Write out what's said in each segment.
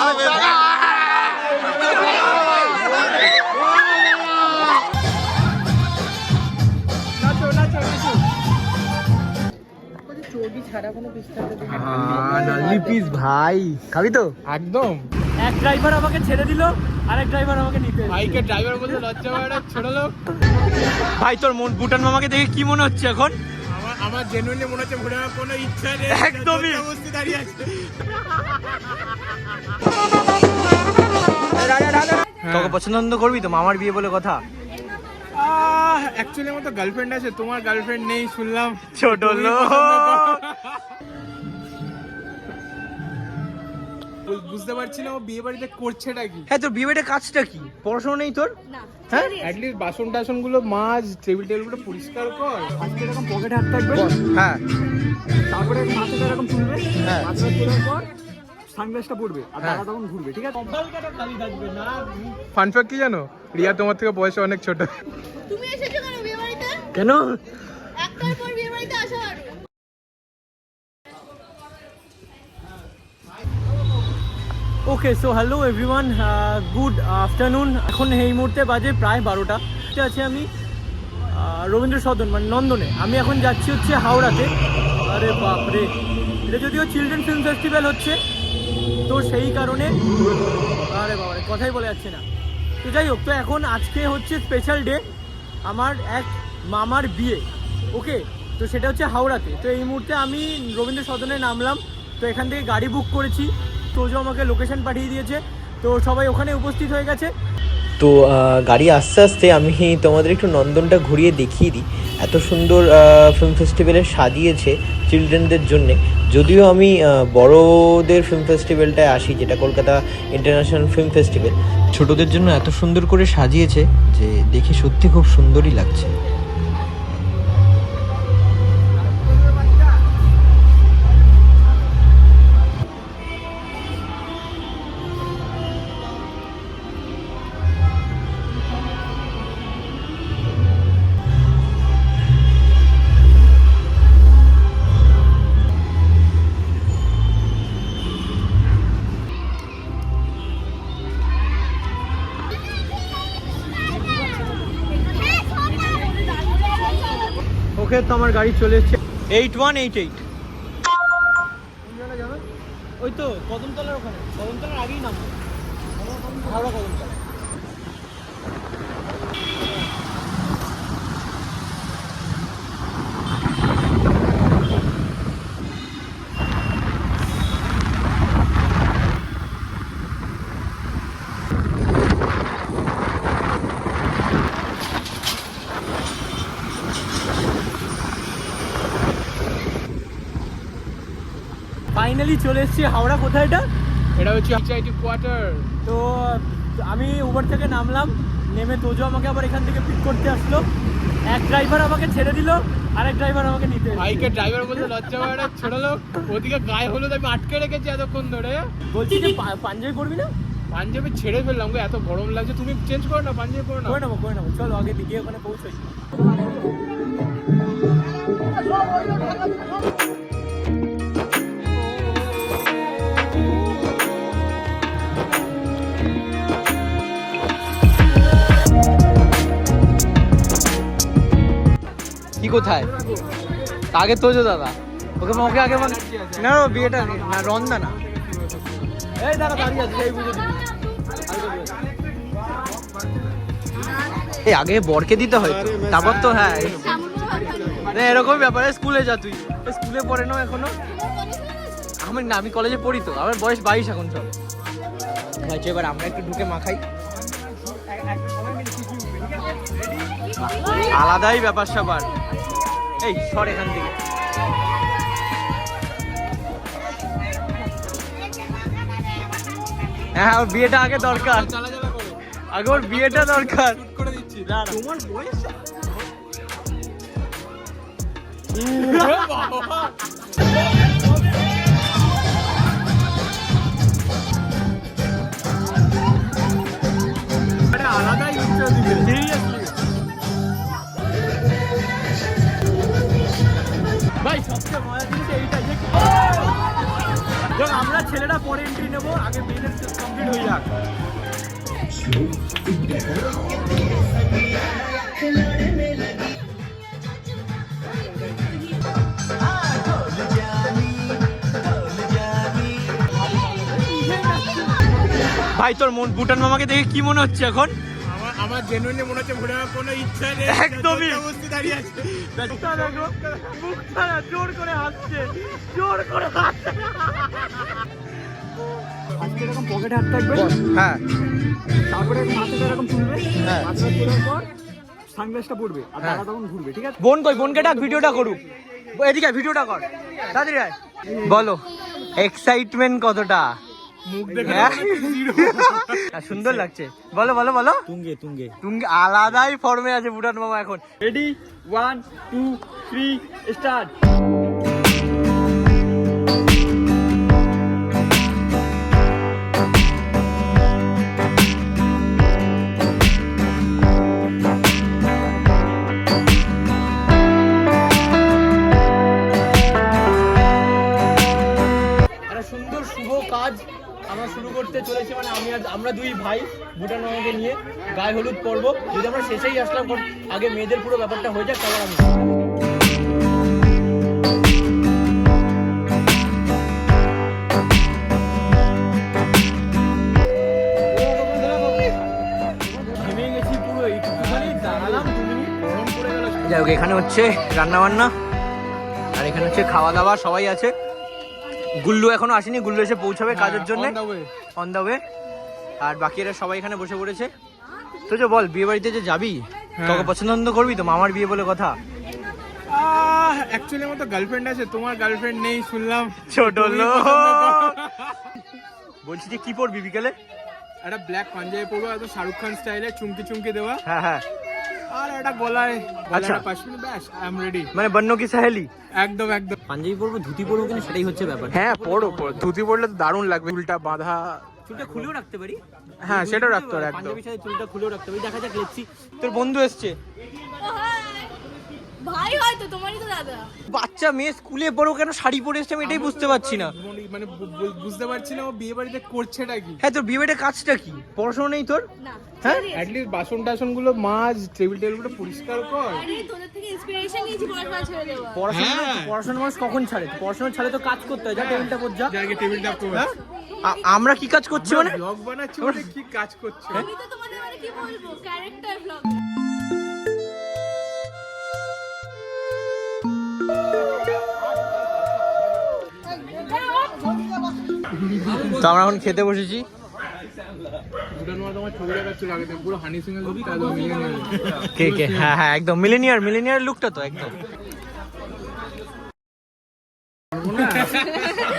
হবে ভাই। খাবি তো? একদম। এক ড্রাইভার আমাকে ছেড়ে দিল আরেক ড্রাইভার আমাকে নিতে। বাইকের ড্রাইভার বলতে লজ্জা পাওয়াটা ছোট লোক। ভাই তোর মন ভুটান মামাকে দেখে কি মনে হচ্ছে এখন? আমার জেনুইনলি মনে হচ্ছে ঘুরে কোনো ইচ্ছা নেই। একদমই। দাঁড়িয়ে আছে। তোকে পছন্দ করবি তো? মামার বিয়ে বলে কথা। অ্যাকচুয়ালি আমার তো গার্লফ্রেন্ড আছে তোমার গার্লফ্রেন্ড নেই শুনলাম। ছোট লোক। বুঝতে পারছি না ও বিয়ে বাড়িতে করছেটা কি? হ্যাঁ তোর বিয়ে বাড়িতে কাজটা কি? পড়াশোনা নেই তোর? হ্যাঁ? অ্যাটলিস্ট বাসন টাসনগুলো মাছ টেবিল টেবিলগুলো পরিষ্কার কর। আজকে এরকম পকেটে হাত থাকবে? হ্যাঁ। তারপরে মাথাটা এরকম তুলবে হ্যাঁ। মাথাটা তোলার পর সানগ্লাসটা পড়বে আর হ্যাঁ। দাদা তখন ঘুরবে ঠিক আছে? কপাল খালি থাকবে না? ফান কি জানো? রিয়া তোমার থেকে বয়সে অনেক ছোট। তুমি এসেছ কেন বিয়ে বাড়িতে? কেন? একটার পর বিয়ে বাড়িতে আসা আর okay so hello everyone good afternoon এখন এই মুহূর্তে বাজে প্রায় বারোটা। আছে আমি রবীন্দ্র সদন মানে নন্দনে। আমি এখন যাচ্ছি হচ্ছে হাওড়াতে। আরে বাপরে, এটা যদিও চিলড্রেন ফিল্ম ফেস্টিভ্যাল হচ্ছে, তো সেই কারণে, আরে বাবারে, কথাই বলে যাচ্ছে না। তো যাই হোক, তো এখন আজকে হচ্ছে স্পেশাল ডে আমার এক মামার বিয়ে। ওকে তো সেটা হচ্ছে হাওড়াতে। তো এই মুহূর্তে আমি রবীন্দ্র সদনে নামলাম, তো এখান থেকে গাড়ি বুক করেছি। তোজো আমাকে লোকেশন পাঠিয়ে দিয়েছে। তো সবাই ওখানে উপস্থিত হয়ে গেছে। তো গাড়ি আস্তে আস্তে আমি তোমাদের একটু নন্দনটা ঘুরিয়ে দেখিয়ে দিই। এত সুন্দর ফিল্ম ফেস্টিভ্যালে সাজিয়েছে চিলড্রেনদের জন্যে। যদিও আমি বড়দের ফিল্ম ফেস্টিভ্যালটায় আসি, যেটা কলকাতা ইন্টারন্যাশনাল ফিল্ম ফেস্টিভ্যাল ছোটদের জন্য এত সুন্দর করে সাজিয়েছে যে দেখে সত্যি খুব সুন্দরই লাগছে। ওকে তো আমার গাড়ি চলে এসছে। এইট ওয়ান এইট এইট ওই তো কদমতলার ওখানে। কদমতলার আগেই নাম হাওড়া কদমতলা। ফাইনালি চলে এসেছি। হাওড়া কোথায় এটা? এটা হচ্ছে এইচআইটি কোয়ার্টার তো আমি উবার থেকে নামলাম নেমে তোজো আমাকে আবার এখান থেকে পিক করতে আসলো। এক ড্রাইভার আমাকে ছেড়ে দিল আরেক ড্রাইভার আমাকে নিতে। বাইকের ড্রাইভার বলতে লজ্জা পাওয়াটা ছোট লোক ওদিকে গায়ে হলুদ আমি আটকে রেখেছি এতক্ষণ ধরে। বলছি যে পাঞ্জাবি পরবি না? পাঞ্জাবি ছেড়ে ফেললাম গো এত গরম লাগছে। তুমি চেঞ্জ করো না পাঞ্জাবি করো না। করে নেব করে নেব। চলো আগে দিকে ওখানে পৌঁছাই। কোথায়? আগে তোজো দাদা। ওকে ওকে আগে মানে না না, বিয়েটা না রন্দা না। এই দাঁড়া দাঁড়িয়ে আছে এই বুঝে এই আগে বরকে দিতে হয় তারপর তো হ্যাঁ সামনে ভাবনা না, এরকম ব্যাপারে স্কুলে যা তুই। স্কুলে পড়ে না এখনও। আমি না আমি কলেজে পড়ি তো। আমার বয়স বাইশ এখন সব। হয়েছে এবার আমরা একটু ঢুকে মাখাই আলাদাই ব্যাপার স্যাপার। এই সর এখান থেকে। হ্যাঁ ওর বিয়েটা আগে দরকার। আগে ওর বিয়েটা দরকার। আলাদাই কমপ্লিট হয়ে যাক ভাই তোর মন ভুটান মামাকে দেখে কি মনে হচ্ছে এখন? আমার আমার জেনুইনলি মনে হচ্ছে আমার কোনো ইচ্ছা নেই। একদমই। অবস্থা দাঁড়িয়ে আছে। মুখটা জোর করে হাসছে জোর করে হাসছে। আজকে এরকম পকেটে হাত থাকবে হ্যাঁ। তারপরে মাথাটা এরকম তুলবে হ্যাঁ। মাথাটা তোলার পর সানগ্লাসটা পড়বে আর দাদা তখন ঘুরবে ঠিক আছে? বোন কই? বোনকে ডাক ভিডিওটা করুক। এদিকে ভিডিওটা কর। তাড়াতাড়ি আয়। বলো এক্সাইটমেন্ট কতটা? মুখ দেখে হ্যাঁ? সুন্দর লাগছে। বলো বলো বলো। তুঙ্গে তুঙ্গে। তুমি আলাদাই ফর্মে আছে ভুটান মামা এখন। Ready one two three start আমরা শুরু করতে চলেছি মানে আমি আমরা দুই ভাই, ভুটান মামাকে নিয়ে গায়ে হলুদ পরব। যদি আমরা শেষেই আসলাম আগে মেয়েদের পুরো ব্যাপারটা হয়ে যাক তারপর আমি যাই হোক, এখানে হচ্ছে রান্না বান্না আর এখানে হচ্ছে খাওয়া দাওয়া, সবাই আছে। গুল্লু এখনও আসেনি গুল্লু এসে পৌঁছাবে কাজের জন্য. অন দা ওয়ে আর বাকিরা সবাই এখানে বসে পড়েছে। তো যে বল বিয়ে বাড়িতে যে যাবি? হ্যাঁ। তোকে পছন্দ করবি তো? মামার বিয়ে বলে কথা। অ্যাকচুয়ালি আমার তো গার্লফ্রেন্ড আছে তোমার গার্লফ্রেন্ড নেই শুনলাম। ছোট লোক। বলছি যে কি পড়বি বিকেলে? একটা ব্ল্যাক পাঞ্জাবি পরবো এত শাহরুখ খান স্টাইলে চুমকি চুমকি দেওয়া। হ্যাঁ হ্যাঁ। আর আচ্ছা। মানে বন্য কি সাহেলি? একদম একদম। পাঞ্জাবি পরবো ধুতি পরবো কিন্তু সেটাই হচ্ছে ব্যাপার। হ্যাঁ পড়ো ধুতি পড়লে তো দারুণ লাগবে চুলটা বাঁধা। চুলটা খুলেও রাখতে পারি। হ্যাঁ, সেটাও রাখতে পারো একদম। পাঞ্জাবির সাথে চুলটা খুলেও রাখতে পারি। দেখা যাক তোর বন্ধু এসছে। ও ভাই হয়তো তোমারই তো দাদা। বাচ্চা মেয়ে স্কুলে পড়ো কেন শাড়ি পরে এসছে আমি এটাই বুঝতে পারছি না। মানে বুঝতে পারছি না ও বিয়ে বাড়িতে করছেটা কি? হ্যাঁ তোর বিয়ে বাড়িতে কাজটা কি? পড়াশোনা নেই তোর? না। হ্যাঁ? অ্যাটলিস্ট বাসন টাসনগুলো মাছ টেবিল টেবিলগুলো পরিষ্কার কর। আরে তোদের থেকে ইন্সপিরেশন নিয়েছি পড়াশোনা পড়াশোনা হ্যাঁ। মানুষ কখন ছাড়ে? পড়াশোনা ছাড়ে তো কাজ করতে হয়। যা টেবিলটা পর যা। জায়গায় টেবিল হ্যাঁ? আমরা কি কাজ করছি মানে? ব্লগ বানাচ্ছি কি কাজ করছে? আমি তো তোমাদের মানে কি বলব? ক্যারেক্টার ব্লগ তো আমরা এখন খেতে বসেছি। কে কে হ্যাঁ হ্যাঁ একদম। মিলেনিয়ার মিলেনিয়ার লুকটা তো একদম।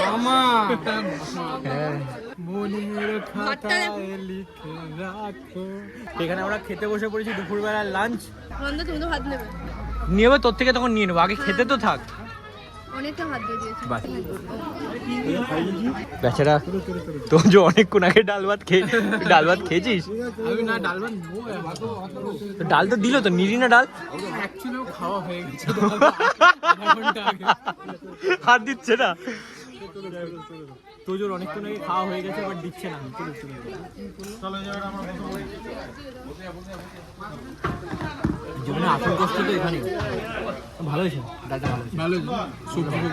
মামা। হ্যাঁ। এখানে আমরা খেতে বসে পড়েছি দুপুরবেলার লাঞ্চ বন্ধ তুমি তো ভাত নেবে। নিয়ে তোর থেকে তখন নিয়ে নেব। আগে খেতে তো থাক। বেচারা তো যে অনেকক্ষণ আগে ডাল ভাত খেয়ে ডাল ভাত খেয়েছিস? ডাল তো তো ডাল তো দিল তো নিরি না ডাল? হাত দিচ্ছে না। তোজোর অনেকক্ষণ আগে খাওয়া হয়ে গেছে বাট দিচ্ছে না। চলো আসল তো এখানে। ভালো হয়েছে। ডালটা ভালো ভালো সবজি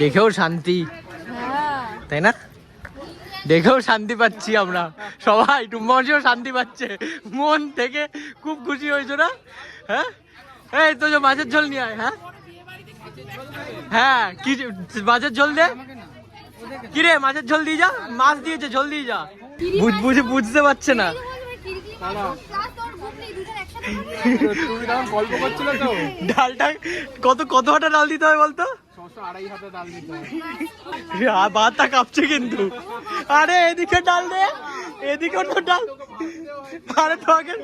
দেখেও শান্তি। তাই না? দেখেও শান্তি পাচ্ছি আমরা। সবাই টুম্বাসিও শান্তি পাচ্ছে। মন থেকে খুব খুশি হয়েছো না? হ্যাঁ? এই তো যে মাছের ঝোল নিয়ে আয় হ্যাঁ? হ্যাঁ কি মাছের ঝোল দে। কি রে মাছের ঝোল দিয়ে যা? মাছ দিয়েছে ঝোল দিয়ে যা। বুঝ বুঝে বুঝতে পারছে না। ডালটা কত কত হাটা ডাল দিতে হয় বলতো? হয়। বাতা কাঁপছে কিন্তু। আরে এদিকে ডাল দে। এদিকে ডাল। আরে তো আগে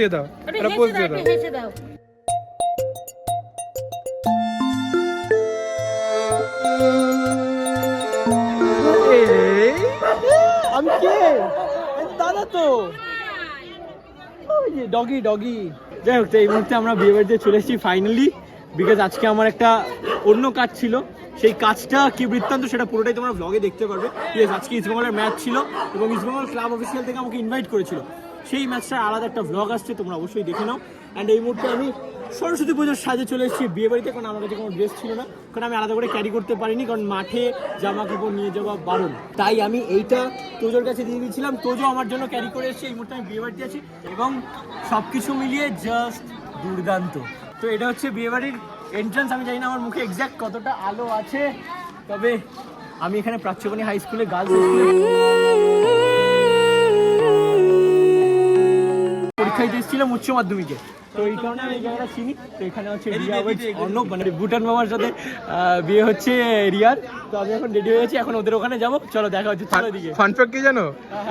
দিয়ে দাও। একটা পোজ দিয়ে দাও। হেসে দাও। আমি কে? দাদা তো। ডগি ডগি যাই হোক তো এই মুহূর্তে আমরা বিয়ে বাড়িতে চলে এসেছি ফাইনালি বিকজ আজকে আমার একটা অন্য কাজ ছিল। সেই কাজটা কি বৃত্তান্ত সেটা পুরোটাই তোমরা ব্লগে দেখতে পারবে। ইয়েস আজকে ইস্টবেঙ্গলের ম্যাচ ছিল এবং ইস্টবেঙ্গল ক্লাব অফিসিয়াল থেকে আমাকে ইনভাইট করেছিল। সেই ম্যাচটার আলাদা একটা ব্লগ আসছে, তোমরা অবশ্যই দেখে নাও। অ্যান্ড এই মুহূর্তে আমি সরস্বতী পুজোর সাজে চলে এসেছি বিয়ে বাড়িতে কারণ আমার কাছে কোনো ড্রেস ছিল না। কারণ আমি আলাদা করে ক্যারি করতে পারিনি, কারণ মাঠে জামা কাপড় নিয়ে যাওয়া বারণ। তাই আমি এইটা তোজোর কাছে দিয়ে দিয়েছিলাম। তোজো আমার জন্য ক্যারি করে এসেছে, এই মুহূর্তে আমি বিয়ে বাড়িতে আছি। এবং সব কিছু মিলিয়ে জাস্ট দুর্দান্ত। তো এটা হচ্ছে বিয়ে বাড়ির এন্ট্রান্স আমি জানি না আমার মুখে এক্স্যাক্ট কতটা আলো আছে, তবে আমি এখানে প্রাচ্যবনী হাই স্কুলে গার্লস স্কুলে পরীক্ষা এসেছিলাম উচ্চ মাধ্যমিকে। তো এই কারণে আমি এই জায়গাটা চিনি। তো এখানে হচ্ছে রিয়া অর্ণব মানে ভুটান মামার সাথে বিয়ে হচ্ছে রিয়ার। তো আমি এখন রেডি হয়ে গেছি এখন ওদের ওখানে যাব। চলো দেখা হচ্ছে চলো দিকে ফান ফ্যাক্ট কি জানো?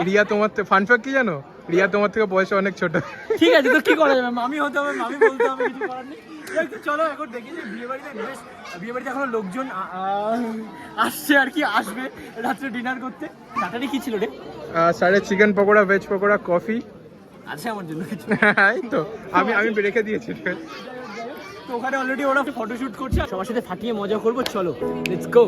রিয়া তোমার ফান ফ্যাক্ট কি জানো? রিয়া তোমার থেকে বয়সে অনেক ছোট। ঠিক আছে তো কি করা যাবে? মামি হতে হবে মামি বলতে হবে কিছু করার নেই। চলো এখন দেখি যে বিয়ে বাড়িতে বেশ বিয়ে বাড়িতে এখনও লোকজন আসছে আর কি আসবে রাত্রে ডিনার করতে। স্যাটারডে কি ছিল রে? সাড়ে chicken pakora veg pakora coffee আছে আমার জন্য কিছু। এই তো আমি আমি রেখে দিয়েছি। তো ওখানে অলরেডি ওরা ফটোশুট করছে সবার সাথে ফাটিয়ে মজা করব চলো let's go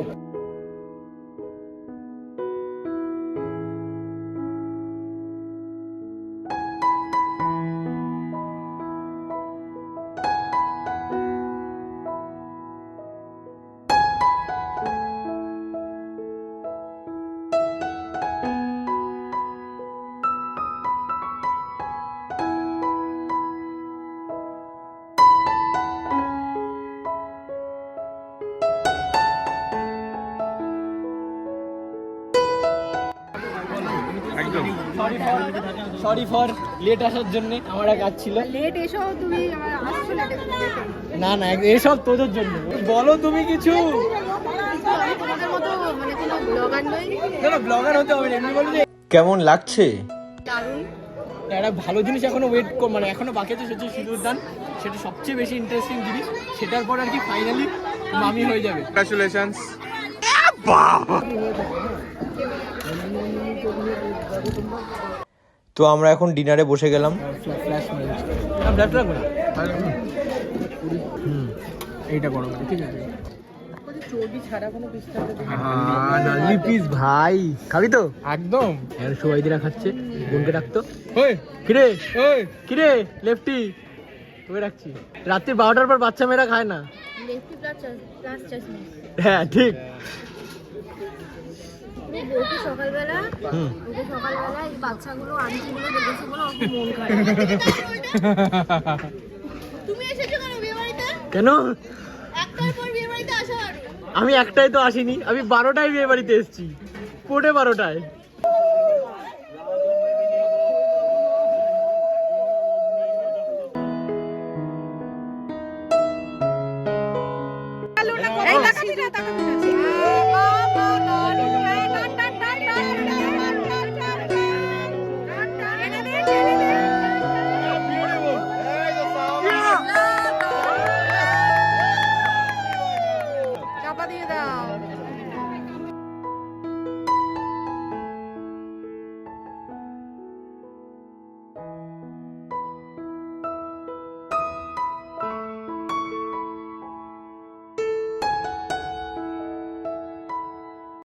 sorry for late আসার জন্য আমার এক কাজ ছিল। লেট এসো তুমি আসছো লেটে না না এসব তোদের জন্য। বলো তুমি কিছু। আমি তোমাদের মতো মানে কোনো ব্লগার হতে হবে না, এমনি বলো যে কেমন লাগছে? একটা ভালো জিনিস এখনও ওয়েট কর মানে এখনও বাকি আছে সেটা সিঁদুর দান। সেটা সবচেয়ে বেশি ইন্টারেস্টিং জিনিস। সেটার পর আর কি ফাইনালি মামি হয়ে যাবে। কংগ্রাচুলেশনস তো আমরা এখন ডিনারে বসে গেলাম। ফ্ল্যাশ মেরে ব্লাডটা করে এইটা করো ঠিক আছে। চর্বি ছাড়া কোনো পিসটা পিস ভাই খাবি তো? একদম। এখন সবাই দিরা খাচ্ছে বোনকে ডাকতো। ওই কিরে? ওই। কিরে লেফটি? তোকে ডাকছি। রাত্রি বারোটার পর বাচ্চা মেয়েরা খায় না। হ্যাঁ ঠিক। বউকে সকালবেলা ওকে সকালবেলা এই বাচ্চাগুলো আন্টিগুলো দেখেছে বলে ওকে মন খারাপ। তুমি এসেছ কেন বিয়ে বাড়িতে? কেন? একটার পর বিয়ে বাড়িতে আসা আমি একটাই তো আসিনি আমি বারোটায় বিয়ে বাড়িতে এসেছি। পোটে বারোটায়।